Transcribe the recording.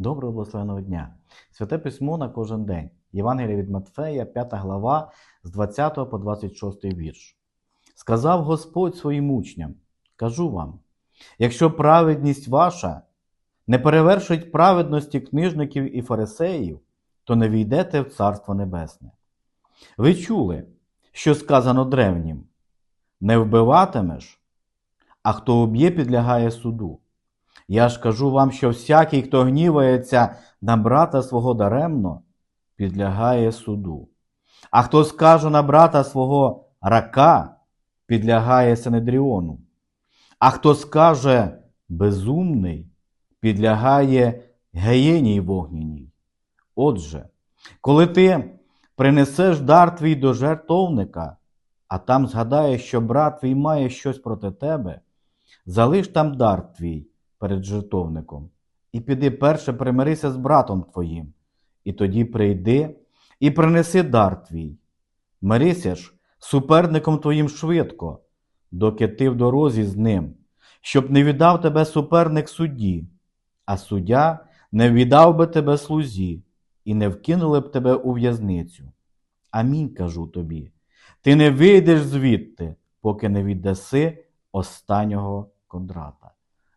Доброго благословеного дня! Святе письмо на кожен день. Євангелія від Матфея, 5 глава, з 20 по 26 вірш. Сказав Господь своїм учням: Кажу вам: якщо праведність ваша не перевершить праведності книжників і фарисеїв, то не війдете в Царство Небесне. Ви чули, що сказано древнім: не вбиватимеш, а хто уб'є, підлягає суду. Я ж кажу вам, що всякий, хто гнівається на брата свого даремно, підлягає суду. А хто скаже на брата свого рака, підлягає Синедріону. А хто скаже безумний, підлягає геєній вогняній. Отже, коли ти принесеш дар твій до жертовника, а там згадаєш, що брат твій має щось проти тебе, залиш там дар твій перед жертовником, і піди перше примирися з братом твоїм, і тоді прийди і принеси дар твій. Мирися ж суперником твоїм швидко, доки ти в дорозі з ним, щоб не віддав тебе суперник судді, а суддя не віддав би тебе слузі, і не вкинули б тебе у в'язницю. Амінь кажу тобі. Ти не вийдеш звідти, поки не віддаси останнього кондрата.